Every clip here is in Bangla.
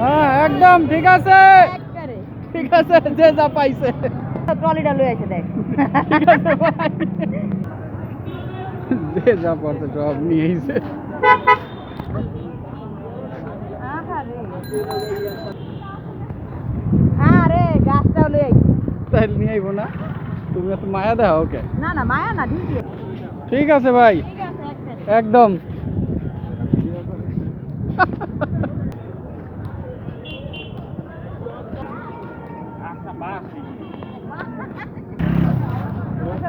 হ্যাঁ একদম ঠিক আছে। ঠিক আছে যে যা পাইছে। ট্রলিটা লয়ে এসে দেখ। ভাই। যে যা পারছে সব নিয়ে এসে। আরে গাছটাও লয়ে আইছি। তাই নিয়ে আইবো না? তুমি এত মায়া দেও ওকে। না না মায়া না ঠিক আছে ভাই। ঠিক আছে একবারে। একদম তো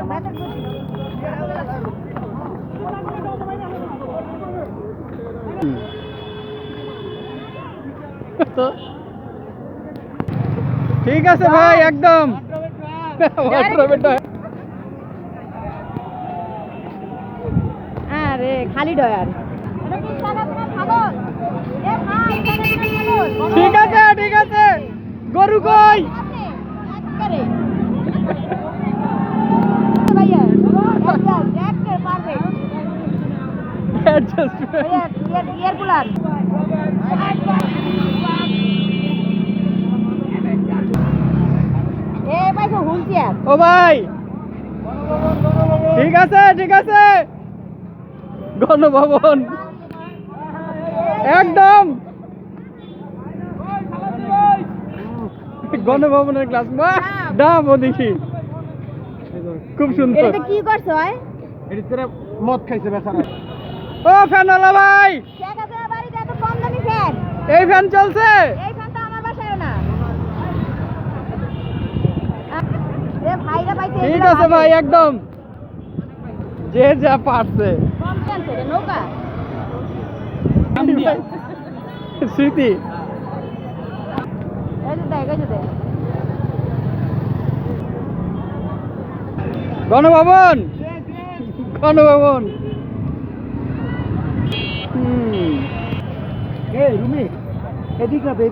ঠিক আছে ভাই একদম। আরে খালি ডয়ার ঠিক আছে ঠিক আছে। গরু কই? ও ভাই। ঠিক আছে ঠিক আছে। গণভবন। একদম। গণভবনের ক্লাস মা দাম ও দেখি খুব সুন্দর। এটা কি করছ ভাই? এটি তোরা মদ খাইছে বেচারা। ও ফ্যানওয়ালা ভাই। এই ফ্যান চলছে? ঠিক আছে ভাই একদম। যে যা পারছে। স্মৃতি। গণভবন। গণভবন।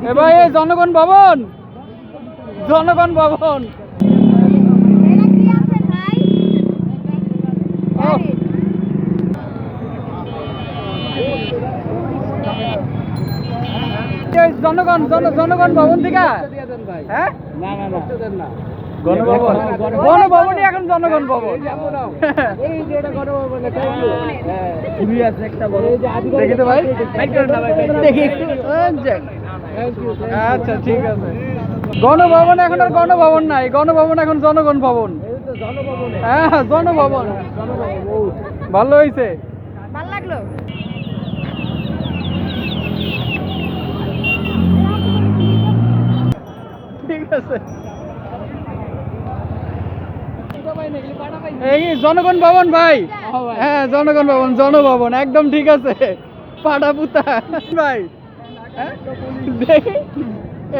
এ ভাই এই জনগণ ভবন। জনগণ ভবন। এটা কি আছে ভাই ও। গাড়ি। জনগণ ভবন। হ্যাঁ। গণভবন এখন জনগণ ভবন দেখি তো ভাই। দেখি একটু। আচ্ছা ঠিক আছে। গণভবন এখন আর গণভবন নাই। গণভবন এখন জনগণ ভবন। হ্যাঁ জনভবন। ভালো হয়েছে ভালো লাগল? ঠিক আছে। এই জনগণ ভবন ভাই। হ্যাঁ জনগণ ভবন জনভবন একদম ঠিক আছে। পাড়া পুতা। ভাই হ্যাঁ?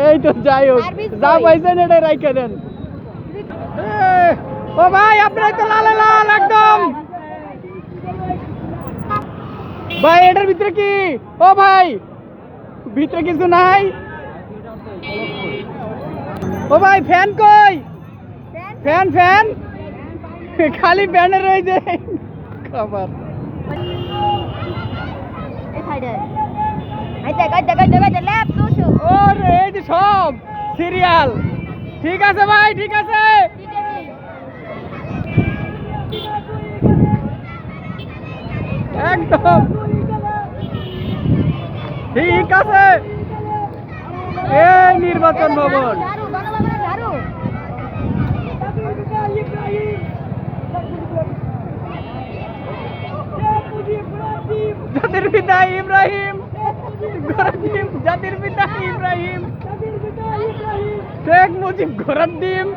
এই তো যাই হোক যা পাইছেন এটা রাইখে দেন। ও ভাই আপনার তো লাল লাল একদম। ভাই এটার ভিতরে কি? ও ভাই ভিতরে কিছু নাই? ও ভাই ফ্যান কই? Fan fan? খালি ফ্যানের রয়েছে খাবার। সব সিরিয়াল। ঠিক আছে ভাই, ঠিক আছে। একদম। ঠিক আছে। এই নির্বাচন ভবন ঝাড়ু গণভবনের ঝাড়ু জাতির পিতা ইব্রাহিম। ডিম জাতির পিতা ইব্রাহিম। শেখ মুজিব ঘোড়ার ডিম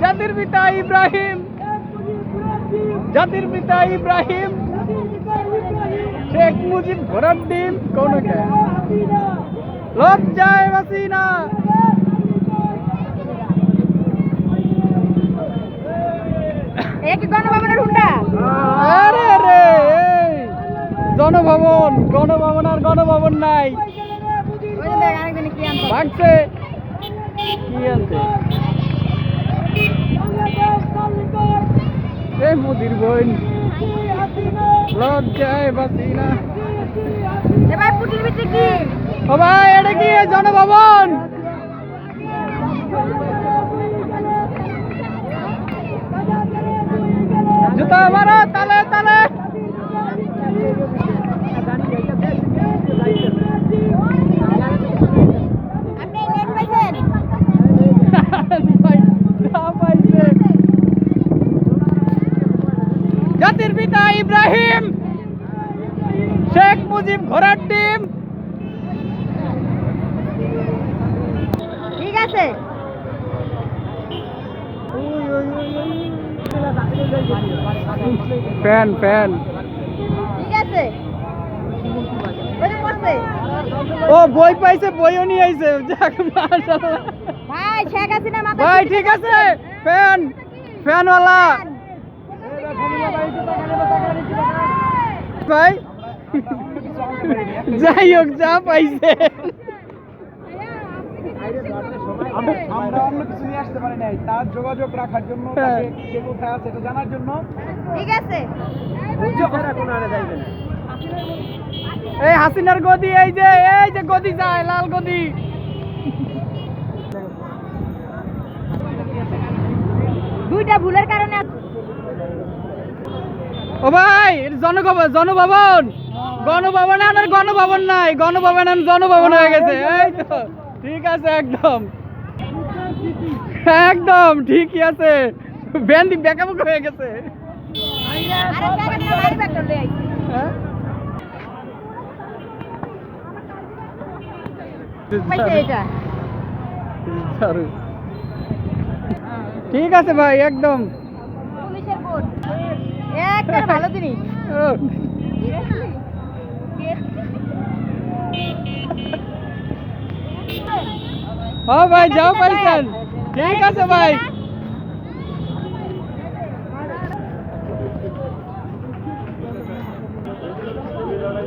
জাতির পিতা ইব্রাহিম। জাতির পিতা ইব্রাহিম। শেখ মুজিব ডিম কোন লজ্জায় বাসিনা। জনভবন গণভবন আর গণভবন নাই। ভাগছে। কি আনছে? মোদির বোন। লজ্জায় না। এবার পুটির ভিতরে কি? ও ভাই এটা কি? জনভবন জুতা মারো তালে। জাতির পিতা ইব্রাহিম শেখ মুজিব ঘোড়ার টিম। ঠিক আছে। Fan fan. ঠিক আছে। ও বই পাইছে বইও নিয়ে আইছে। যাক মাশাআল্লাহ। ভাই শেখ হাসিনা মাথা ভাই ঠিক আছে। ফ্যান ফ্যানওয়ালা। ভাই যাই হোক যা পাইছে। আমরা অন্য কিছু নিয়ে আসতে পারি নাই। তার যোগাযোগ রাখার জন্য হ্যাঁ। সে কোথায় আছে এটা জানার জন্য। ঠিক আছে। এখন আনে যাইবে না। এই হাসিনার গদি এই যে এই যে গদি যায় লাল গদি। দুইটা ভুলের কারণে ও ভাই, এটা জনভবন। গণভবন আর গণভবন নাই। গণভবন আর জনভবন হয়ে গেছে। এই তো, ঠিক আছে, একদম। একদম, ঠিকই আছে। ব্যান্ডি বেকাবুক হয়ে গেছে। হ্যাঁ? ঠিক আছে ভাই, একদম। পুলিশের একটা ভালো জিনিস। ও, ও ভাই যাও পাইছেন ঠিক আছে ভাই।